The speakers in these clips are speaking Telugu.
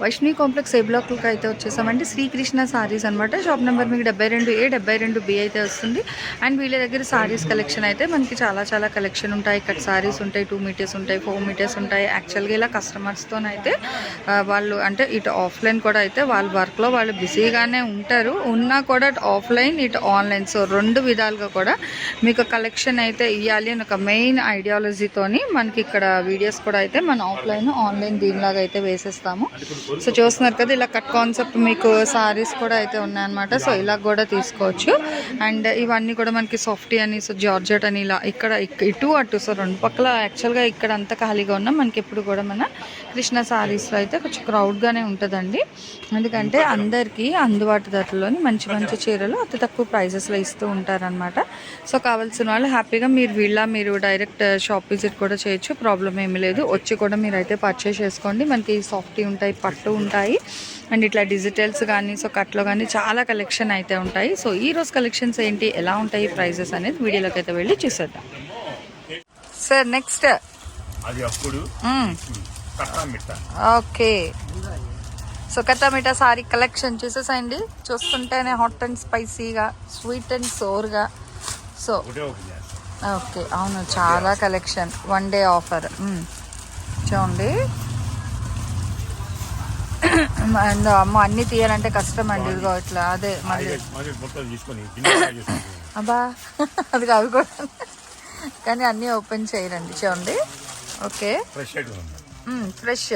వైష్ణవి కాంప్లెక్స్ ఏ బ్లాక్లకు అయితే వచ్చేసామంటే శ్రీకృష్ణ సారీస్ అనమాట షాప్ నెంబర్ మీకు డెబ్బై రెండు ఏ డెబ్బై రెండు బి అయితే వస్తుంది. అండ్ వీళ్ళ దగ్గర సారీస్ కలెక్షన్ అయితే మనకి చాలా చాలా కలెక్షన్ ఉంటాయి. కట్ సారీస్ ఉంటాయి టూ మీటర్స్ ఉంటాయి ఫోర్ మీటర్స్ ఉంటాయి. యాక్చువల్గా ఇలా కస్టమర్స్తోనైతే వాళ్ళు అంటే ఇటు ఆఫ్లైన్ కూడా అయితే వాళ్ళ వర్క్లో వాళ్ళు బిజీగానే ఉంటారు. ఉన్నా కూడా ఆఫ్లైన్ ఇటు ఆన్లైన్. సో రెండు విధాలుగా కూడా మీకు కలెక్షన్ అయితే ఇవ్వాలి అని ఒక మెయిన్ ఐడియాలజీతోని మనకి ఇక్కడ వీడియోస్ కూడా అయితే మన ఆఫ్లైన్ ఆన్లైన్ దీనిలాగా అయితే వేసేస్తాము. సో చూస్తున్నారు కదా ఇలా కట్ కాన్సెప్ట్ మీకు సారీస్ కూడా అయితే ఉన్నాయన్నమాట. సో ఇలా కూడా తీసుకోవచ్చు. అండ్ ఇవన్నీ కూడా మనకి సాఫ్టీ అని సో జార్జెట్ అని ఇలా ఇక్కడ ఇటు అటు సో రెండు పక్కల యాక్చువల్గా ఇక్కడ అంతా ఖాళీగా ఉన్నా మనకి ఎప్పుడు కూడా మన కృష్ణ సారీస్లో అయితే కొంచెం క్రౌడ్గానే ఉంటుందండి. ఎందుకంటే అందరికీ అందుబాటు ధరలోని మంచి మంచి చీరలు అతి తక్కువ ప్రైజెస్లో ఇస్తూ ఉంటారనమాట సో కావాల్సిన వాళ్ళు హ్యాపీగా మీరు వీళ్ళ మీరు డైరెక్ట్ షాప్ విజిట్ కూడా చేయొచ్చు. ప్రాబ్లం ఏమీ లేదు. వచ్చి కూడా మీరు అయితే పర్చేస్ చేసుకోండి. మనకి సాఫ్టీ ఉంటాయి పట్టు ఉంటాయి. అండ్ ఇట్లా డిజిటల్స్ కానీ సో కట్లో కానీ చాలా కలెక్షన్ అయితే ఉంటాయి. సో ఈ రోజు కలెక్షన్స్ ఏంటి ఎలా ఉంటాయి ప్రైజెస్ అనేది వీడియోలోకి అయితే వెళ్ళి చూసేద్దాం. Sir next. అది అప్పుడు ఓకే. సో కట్టమిటా సారీ కలెక్షన్ చూసేసండి. చూస్తుంటేనే హాట్ అండ్ స్పైసీగా స్వీట్ అండ్ సోర్గా. సో ఓకే అవును చాలా కలెక్షన్. One day offer. చూడండి. అండ్ అమ్మ అన్ని తీయాలంటే కష్టం అండి ఇదిగో ఇట్లా అదే మళ్ళీ. అబ్బా అది అవి కూడా. కానీ అన్నీ ఓపెన్ చేయరండి చూడండి. Okay. Fresh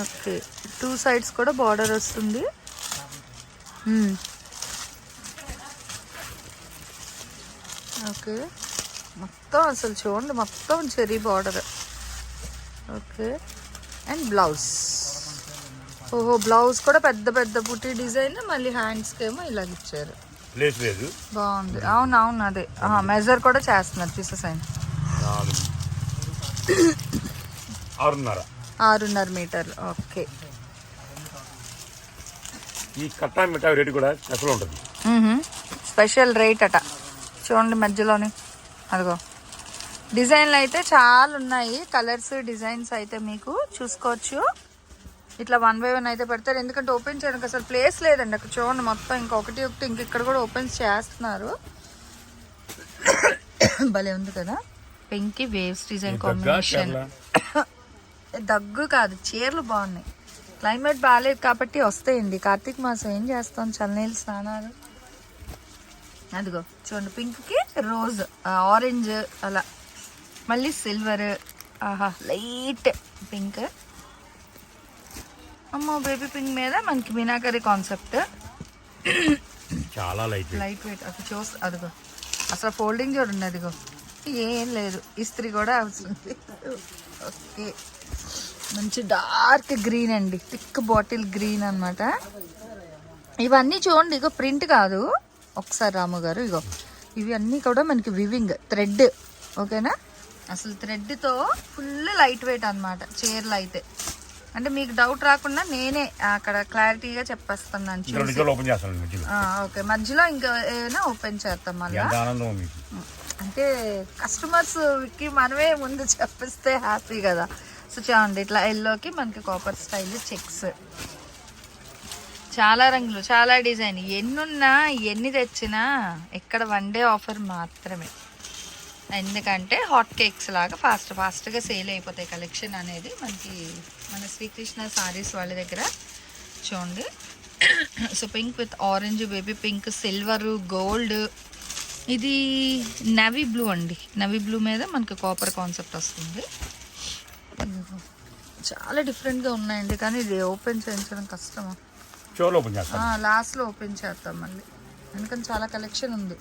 okay. Two sides కూడా బార్డర్ వస్తుంది. ఓకే. మొత్తం అసలు చూడండి మొత్తం cherry border okay. And blouse ఓహో బ్లౌజ్ కూడా పెద్ద పెద్ద పుట్టి డిజైన్ మళ్ళీ హ్యాండ్స్కి ఏమో ఇలాగ ఇచ్చారు. బాగుంది. అవును అవును అదే మెజర్ కూడా చేస్తున్నారు చూసేసాను నాలుగు. ఆరున్నర. ఆరున్నర మీటర్లు ఓకే. ఈ కట్టా మిఠా రేటు కూడా స్పెషల్ ఉంటుంది. స్పెషల్ రేట్ అట. చూడండి మధ్యలోని. అదిగో. డిజైన్లు అయితే చాలా ఉన్నాయి. కలర్స్ డిజైన్స్ అయితే మీకు చూసుకోవచ్చు. ఇట్లా వన్ బై వన్ అయితే పెడతారు. ఎందుకంటే ఓపెన్ చేయడానికి అసలు ప్లేస్ లేదండి. అక్కడ చూడండి మొత్తం ఇంకొకటి ఒకటి ఇంక ఇక్కడ కూడా ఓపెన్ చేస్తున్నారు. భలే ఉంది కదా. Pink waves design combination. దగ్గు కాదు చీరలు బాగున్నాయి. క్లైమేట్ బాగాలేదు కాబట్టి వస్తాయండి. కార్తీక మాసం ఏం చేస్తాం? చల్లనీళ్ళు స్నానాలు. అదిగో చూడండి పింక్కి రోజ్ ఆరెంజ్ అలా. మళ్ళీ సిల్వర్ ఆహా లైట్ పింక్ అమ్మో బేబీ పింక్ మీద మనకి మీనాకరి కాన్సెప్ట్ చాలా లైట్ లైట్ వెయిట్ అది చూస్ అదిగో. అసలు ఫోల్డింగ్ చూడండి అదిగో ఏం లేదు. ఇస్త్రీ కూడా అవసరం ఓకే. మంచి డార్క్ గ్రీన్ అండి. థిక్ బాటిల్ గ్రీన్ అన్నమాట. ఇవన్నీ చూడండి ఇగో ప్రింట్ కాదు. ఒకసారి రాము గారు ఇగో ఇవి అన్నీ కూడా మనకి వివింగ్ థ్రెడ్ ఓకేనా? అసలు థ్రెడ్తో ఫుల్ లైట్ వెయిట్ అన్నమాట చీరలు అయితే. అంటే మీకు డౌట్ రాకుండా నేనే అక్కడ క్లారిటీగా ఆ, ఓకే. మధ్యలో ఇంకా ఏమైనా ఓపెన్ చేస్తాం మళ్ళీ? అంటే కస్టమర్స్కి మనమే ముందు చెప్పిస్తే హ్యాపీ కదా. సో చూడండి ఇట్లా ఎల్లోకి మనకి కాపర్ స్టైల్ చెక్స్ చాలా రంగులు చాలా డిజైన్ ఎన్నున్నా ఎన్ని తెచ్చినా ఇక్కడ వన్ డే ఆఫర్ మాత్రమే. ఎందుకంటే హాట్ కేక్స్ లాగా ఫాస్ట్ ఫాస్ట్గా సేల్ అయిపోతాయి కలెక్షన్ అనేది మనకి మన శ్రీకృష్ణ సారీస్ వాళ్ళ దగ్గర. చూడండి. So pink with orange baby pink silver gold. ఇది నవీ బ్లూ అండి. నవీ బ్లూ మీద మనకి కాపర్ కాన్సెప్ట్ వస్తుంది. చాలా డిఫరెంట్గా ఉన్నాయండి కానీ ఇది ఓపెన్ చేయించడం కష్టమా లాస్ట్లో ఓపెన్ చేస్తాం మళ్ళీ. ఎందుకంటే చాలా కలెక్షన్ ఉంది.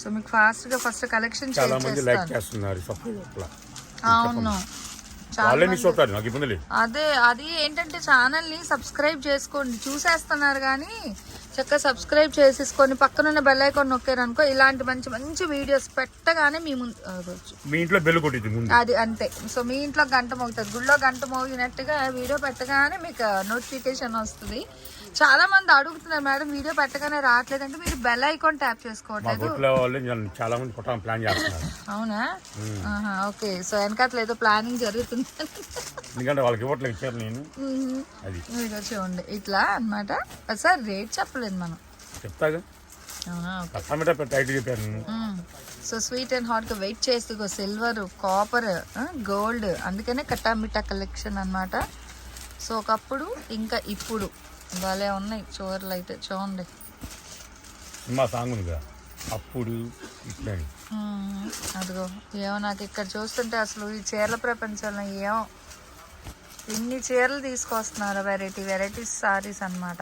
సో మీకు ఫాస్ట్గా ఫస్ట్ కలెక్షన్ చాలా మంది లైక్ చేస్తాను చేస్తున్నారు అవును. నాకు ఇబ్బంది లేదు. అదే అది ఏంటంటే ఛానల్ని సబ్స్క్రైబ్ చేసుకోండి. చూసేస్తున్నారు కానీ చక్కగా సబ్స్క్రైబ్ చేసేసుకొని పక్కనున్న బెల్ ఐకాన్ నొక్కారనుకో ఇలాంటి మంచి మంచి వీడియోస్ పెట్టగానే మీ ముందు. మీ ఇంట్లో కొట్టింది ముందు. అది అంతే. సో మీ ఇంట్లో గంట మోగుతుంది. గుళ్ళో గంట మోగినట్టుగా వీడియో పెట్టగానే మీకు నోటిఫికేషన్ వస్తుంది. చాలా మంది అడుగుతున్నారు మేడం వీడియో పెట్టగానే రావట్లేదంటే మీరు బెల్ ఐకాన్ ట్యాప్ చేసుకోవట్లేదు. చాలా మంది ప్లాన్ చేస్తున్నారు. అవునా? ఓకే. సో వెనకట్ల ఏదో ప్లానింగ్ జరుగుతుంది. ఎందుకంటే వాళ్ళకి ఇవ్వట్లేదు ఇచ్చారు నేను. అది. చూడండి. ఇట్లా అన్నమాట. సార్ రేట్ చెప్పలేదు మనం. చెప్తాగా. సో స్వీట్ అండ్ హాట్గా వెయిట్ చేస్తూ సిల్వర్ కాపర్ గోల్డ్ అందుకనే కట్టామిట్టా కలెక్షన్ అన్నమాట. సో ఒకప్పుడు ఇంకా ఇప్పుడు. భలే ఉన్నాయి. చోర్లు అయితే చూడండి. సినిమా సాంగ్ ఉందిగా అప్పుడు. అదిగో ఏమో నాకు ఇక్కడ చూస్తుంటే అసలు ఈ చీరల ప్రపంచంలో ఏమో ఇన్ని చీరలు తీసుకొస్తున్నారు వెరైటీ వెరైటీస్ సారీస్ అన్నమాట.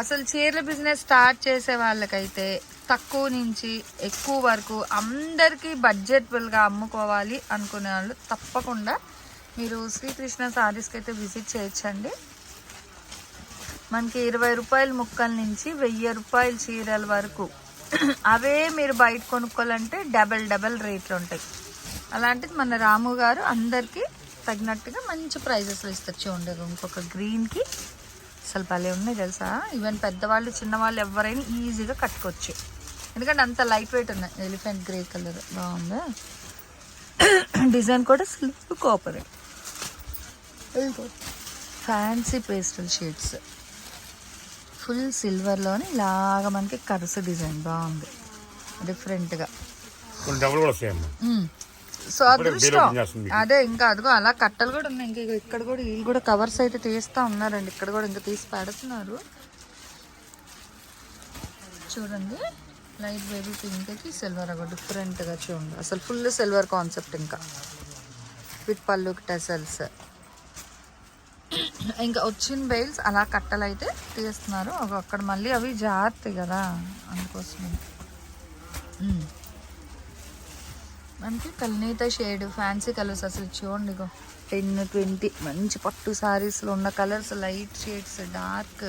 అసలు చీరల బిజినెస్ స్టార్ట్ చేసే వాళ్ళకైతే తక్కువ నుంచి ఎక్కువ వరకు అందరికీ బడ్జెట్బుల్గా అమ్ముకోవాలి అనుకునే వాళ్ళు తప్పకుండా మీరు శ్రీకృష్ణ సారీస్కి అయితే విజిట్ చేయొచ్చండి. మనకి ఇరవై రూపాయల ముక్కల నుంచి వెయ్యి రూపాయల చీరల వరకు. అవే మీరు బయట కొనుక్కోవాలంటే డబల్ డబల్ రేట్లు ఉంటాయి. అలాంటిది మన రాము గారు అందరికీ తగినట్టుగా మంచి ప్రైజెస్లో ఇస్తారు. చూడండి ఇంకొక గ్రీన్కి అసలు భలే ఉన్నాయి తెలుసా? ఈవెన్ పెద్దవాళ్ళు చిన్నవాళ్ళు ఎవరైనా ఈజీగా కట్టుకోవచ్చు. ఎందుకంటే అంత లైట్ వెయిట్ ఉన్నాయి. ఎలిఫెంట్ గ్రే కలర్ బాగుందా? డిజైన్ కూడా సిల్క్ కోపరే ఫ్యాన్సీ పేస్టల్ షేడ్స్ ఫుల్ సిల్వర్లోని ఇలాగ మనకి కరుసు డిజైన్ బాగుంది. డిఫరెంట్గా. సో అదృష్టం. అదే ఇంకా అదిగో అలా కట్టలు కూడా ఉన్నాయి. ఇంకా ఇక్కడ కూడా వీళ్ళు కూడా కవర్స్ అయితే తీస్తా ఉన్నారండి. ఇక్కడ కూడా ఇంకా తీసి పెడుతున్నారు. చూడండి. లైట్ బేబీ పింక్కి సిల్వర్ ఒక డిఫరెంట్గా చూడండి. అసలు ఫుల్ సిల్వర్ కాన్సెప్ట్ ఇంకా. విత్ పళ్ళుకి టెసల్స్. ఇంకా వచ్చిన బెయిల్స్ అలా కట్టలు అయితే తీస్తున్నారు అక్కడ మళ్ళీ అవి జారుతాయి కదా. అందుకోసం మనకి కల్నీత షేడ్ ఫ్యాన్సీ కలర్స్ అసలు చూడండి ఇగో. టెన్ ట్వంటీ మంచి పట్టు సారీస్లో ఉన్న కలర్స్ లైట్ షేడ్స్ డార్క్.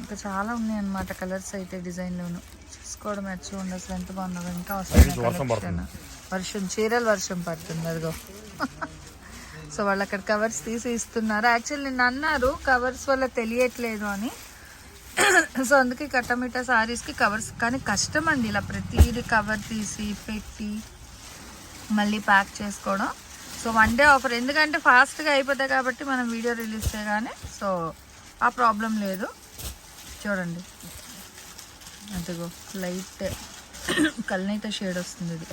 ఇంకా చాలా ఉన్నాయి అన్నమాట కలర్స్ అయితే డిజైన్లోను. చూసుకోవడం అది చూడండి అసలు ఎంత బాగున్నదో ఇంకా వస్తుంది. వర్షం చీరలు వర్షం పడుతుంది అదిగో. సో వాళ్ళు అక్కడ కవర్స్ తీసి ఇస్తున్నారు. యాక్చువల్లీ నిన్న అన్నారు కవర్స్ వల్ల తెలియట్లేదు అని. సో అందుకే కట్టమిటా సారీస్కి కవర్స్ కానీ కష్టం అండి ఇలా ప్రతిదీ కవర్ తీసి పెట్టి మళ్ళీ ప్యాక్ చేసుకోవడం. సో వన్ డే ఆఫర్ ఎందుకంటే ఫాస్ట్గా అయిపోతాయి కాబట్టి మనం వీడియో రిలీజ్ చేయగానే సో ఆ ప్రాబ్లం లేదు. చూడండి. అదిగో లైట్ కళ్ళనైతే షేడ్ వస్తుంది ఇది.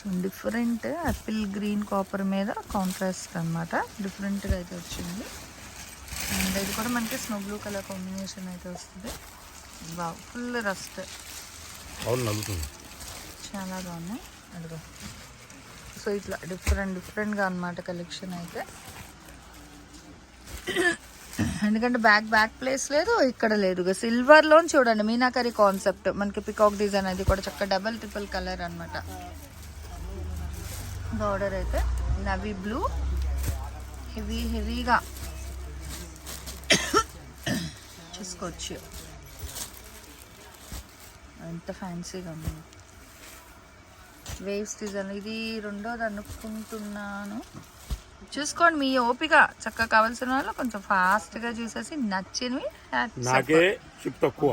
చూడండి డిఫరెంట్ యాపిల్ గ్రీన్ కాపర్ మీద కాంట్రాస్ట్ అనమాట డిఫరెంట్గా అయితే వచ్చింది. అండ్ ఇది కూడా మనకి స్నో బ్లూ కలర్ కాంబినేషన్ అయితే వస్తుంది. బా ఫుల్ రస్ట్ చాలా బాగున్నాయి అదిగో. సో ఇట్లా డిఫరెంట్ డిఫరెంట్గా అనమాట కలెక్షన్ అయితే. ఎందుకంటే బ్యాక్ బ్యాక్ ప్లేస్ లేదు ఇక్కడ లేదు. ఇక సిల్వర్లో చూడండి మీనాకరీ కాన్సెప్ట్ మనకి పికాక్ డిజైన్ అది కూడా చక్క డబల్ ట్రిపుల్ కలర్ అనమాట బార్డర్ అయితే నవీ బ్లూ హెవీ హెవీగా చూసుకోవచ్చు. ఎంత ఫ్యాన్సీగా ఉంది. వేవ్స్ డిజైన్ ఇది రెండోది అనుకుంటున్నాను. చూసుకోండి మీ ఓపిక. చక్కగా కావాల్సిన వాళ్ళు కొంచెం ఫాస్ట్గా చూసేసి నచ్చినవి నాకే షిప్ తక్కువ.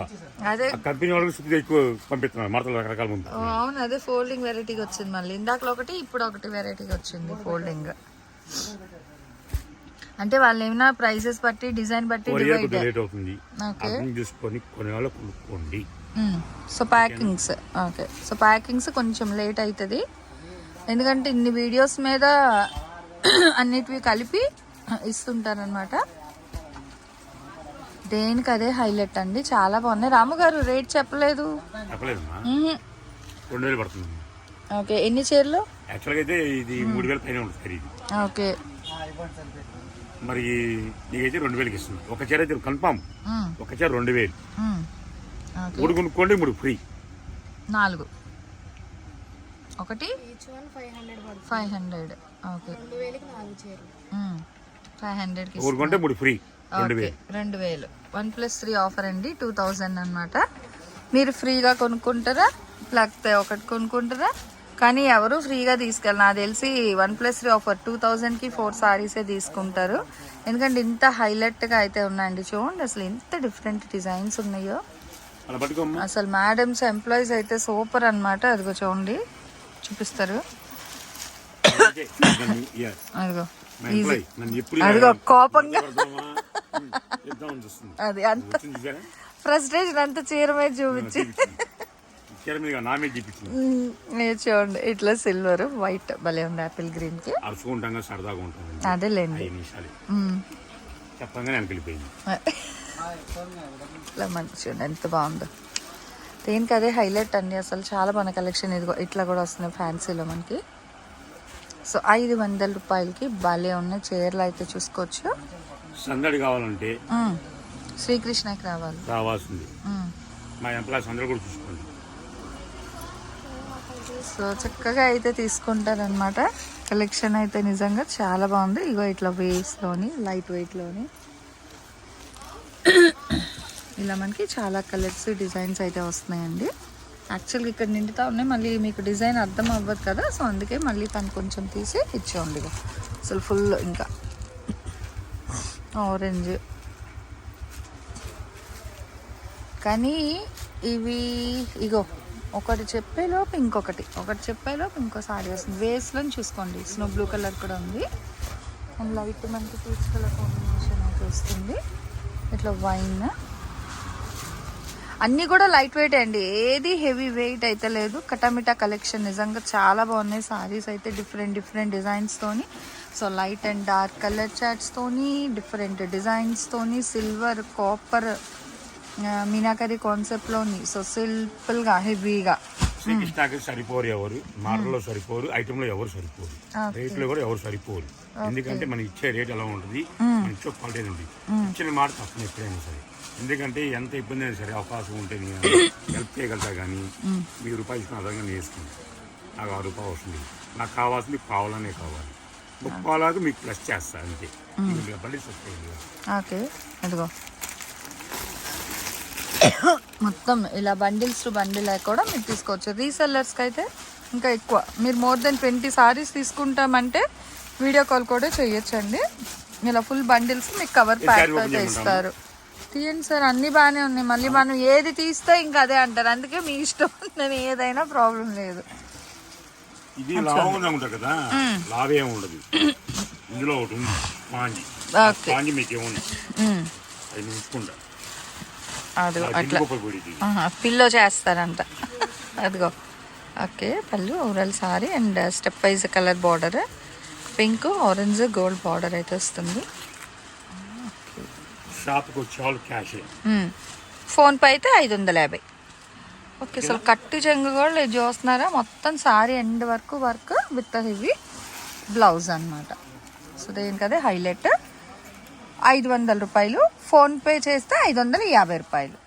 అదే. కంపెనీ వాళ్ళకి షిప్ ఎక్కువ పంపిస్తున్నారు మరతలు రకరకాల ముందు. అవును అదే ఫోల్డింగ్ వెరైటీగా వచ్చింది మళ్ళీ. ఇందాకలో ఒకటి ఇప్పుడు ఒకటి వెరైటీగా వచ్చింది ఫోల్డింగ్ అంటే వాళ్ళు ఏమైనా ప్రైసెస్ బట్టి డిజైన్ బట్టి డివైడ్ అవుతుంది. ఓకే అర్థం చేసుకొని కొన్ని వాళ్ళు కొనుక్కోండి. So packings okay so packings కొంచెం లేట్ అవుతుంది ఎందుకంటే ఇన్ని వీడియోస్ మీద అన్నిటివి కలిపి ఇస్తుంటారనమాట దేనికి అదే హైలైట్ అండి. చాలా బాగున్నాయి. రాము గారు రేట్ చెప్పలేదు. చెప్పలేదమ్మా. మ్మ్. రెండు వేలు పడుతుంది ఓకే ఎన్ని చీరలు? యాక్చువల్గా అయితే ఇది మూడు వేలు పైన ఉంటుంది ఓకే. మరి నీకైతే రెండు వేలకి ఇస్తుంది. ఒక చీర అయితే కన్ఫామ్. ఒక చీర రెండు వేలు. మూడు కొనుక్కోండి మూడు ఫ్రీ. నాలుగు. ఒకటి? Five hundred. ఓకే. ఫైవ్ కొంటే మూడు ఫ్రీ. రెండు ఓకే వేలు. వన్ ప్లస్ త్రీ ఆఫర్ అండి టూ థౌజండ్ అనమాట మీరు ఫ్రీగా కొనుక్కుంటారా? లేకపోతే ఒకటి కొనుక్కుంటారా? కానీ ఎవరు ఫ్రీగా తీసుకెళ్ళి నాకు తెలిసి one plus three offer two థౌజండ్కి ఫోర్ సారీసే తీసుకుంటారు. ఎందుకంటే ఇంత హైలైట్గా అయితే ఉన్నాయండి. చూడండి అసలు ఎంత డిఫరెంట్ డిజైన్స్ ఉన్నాయో. అసలు మేడమ్స్ ఎంప్లాయీస్ అయితే సూపర్ అన్నమాట. అదిగో చూడండి. చూపిస్తారు. అదిగో. అదిగో కోపంగా. అది అంత? ఫ్రస్ట్రేషన్ అంతా చీర మీద చూపించి. చూడండి ఇట్లా సిల్వర్ వైట్ భలే ఉంది యాపిల్ గ్రీన్కి. అరుచుకుంటాం సరదాగా ఉంటాం అదేలేండి. చెప్పంగానే వెళ్ళిపోయింది. ఇట్లా మంచిగా ఉంది ఎంత బాగుందో. దేనికి అదే హైలైట్ అండి అసలు చాలా మన కలెక్షన్ ఇదిగో ఇట్లా కూడా వస్తున్నాయి ఫ్యాన్సీలో మనకి. సో ఐదు వందల రూపాయలకి భలే ఉన్న చీరలు అయితే చూసుకోవచ్చు. సందడి కావాలంటే. శ్రీకృష్ణకి రావాలి. రావాల్సింది. మా ఎంప్లాయీస్ అందరూ కూడా చూసుకోండి. సో చక్కగా అయితే తీసుకుంటారనమాట కలెక్షన్ అయితే నిజంగా చాలా బాగుంది. ఇగో ఇట్లా వేస్లోని లైట్ వెయిట్లోని ఇలా మనకి చాలా కలర్స్ డిజైన్స్ అయితే వస్తున్నాయండి. యాక్చువల్గా ఇక్కడ నిండుతా ఉన్నాయి. మళ్ళీ మీకు డిజైన్ అర్థం అవ్వదు కదా సో అందుకే మళ్ళీ తను కొంచెం తీసి ఇచ్చేయండి అసలు ఫుల్ ఇంకా. ఆరెంజ్ కానీ ఇవి ఇగో ఒకటి చెప్పేలోపు ఇంకొకటి. ఒకటి చెప్పేలోపు ఇంకో సారీ వస్తుంది. వేస్లో చూసుకోండి. స్నో బ్లూ కలర్ కూడా ఉంది. అండ్ లైట్ మనకి పీచ్ కలర్ కాంబినేషన్ అయితే వస్తుంది. ఇట్లా వైన్. అన్నీ కూడా లైట్ వెయిట్ అండి. ఏది హెవీ వెయిట్ అయితే లేదు. కటామిటా కలెక్షన్ నిజంగా చాలా బాగున్నాయి. సారీస్ అయితే different different డిజైన్స్తోని so light and dark colour చాట్స్తోని different డిజైన్స్తోని సిల్వర్ కాపర్ మీనాకరి కాన్సెప్ట్లోని సో సింపుల్గా హెవీగా. శ్రీకృష్ణకి సరిపోరు ఎవరు. మోడల్లో సరిపోరు. ఐటమ్లో ఎవరు సరిపోరు. రేట్లో కూడా ఎవరు సరిపోరు. ఎందుకంటే మనం ఇచ్చే రేట్ ఎలా ఉంటుంది? మనం ఇచ్చే క్వాలిటీ ఉంది ఇచ్చిన మాట తప్పని ఎప్పుడైనా సరే. ఎందుకంటే ఎంత ఇబ్బంది అయినా సరే అవకాశం ఉంటే నేను హెల్ప్ చేయగలుగుతా కానీ మీ రూపాయలు ఇచ్చిన అదనంగా నేను నాకు ఆరు రూపాయలు వస్తుంది నాకు కావాల్సింది పావులనే కావాలి. ముప్పాలకు మీకు ప్లస్ చేస్తా అంతే. మళ్ళీ ఓకే అదిగో. మొత్తం ఇలా బండిల్స్ టు బండిల్ కూడా మీరు తీసుకోవచ్చు. రీసెల్లర్స్కి అయితే ఇంకా ఎక్కువ. మీరు మోర్ దెన్ ట్వంటీ సారీస్ తీసుకుంటామంటే వీడియో కాల్ కూడా చేయొచ్చండి. ఇలా ఫుల్ బండిల్స్ మీకు కవర్ ప్యాక్ అయితే? ఇస్తారు. తీయండి సార్ అన్ని బాగానే ఉన్నాయి. మళ్ళీ మనం ఏది తీస్తే ఇంకా అదే అంటారు. అందుకే మీ ఇష్టం. నేను ఏదైనా ప్రాబ్లం లేదు. ఇది లావుగా ఉంటుంది కదా? లావే ఉండదు. ఇందులో ఒకటి ఉంది. Sponge okay. స్పాంజి మీకు ఏముంది. అది ఉంచుకుంటా అది అట్లా. పిల్లో చేస్తారంట. అదిగో. ఓకే పళ్ళు overall sari and step wise colour border. Pink orange gold border అయితే వస్తుంది. షాప్కి వచ్చేవాళ్ళు క్యాషే ఫోన్పే అయితే ఐదు వందల యాభై. ఓకే అసలు కట్టు చెంగు కూడా చూస్తున్నారా? మొత్తం సారీ ఎండ్ వరకు వర్క్ విత్ హెవీ బ్లౌజ్ అన్నమాట. సో దేనికదే హైలైట్. ఐదు వందల రూపాయలు. ఫోన్పే చేస్తే ఐదు వందల యాభై రూపాయలు.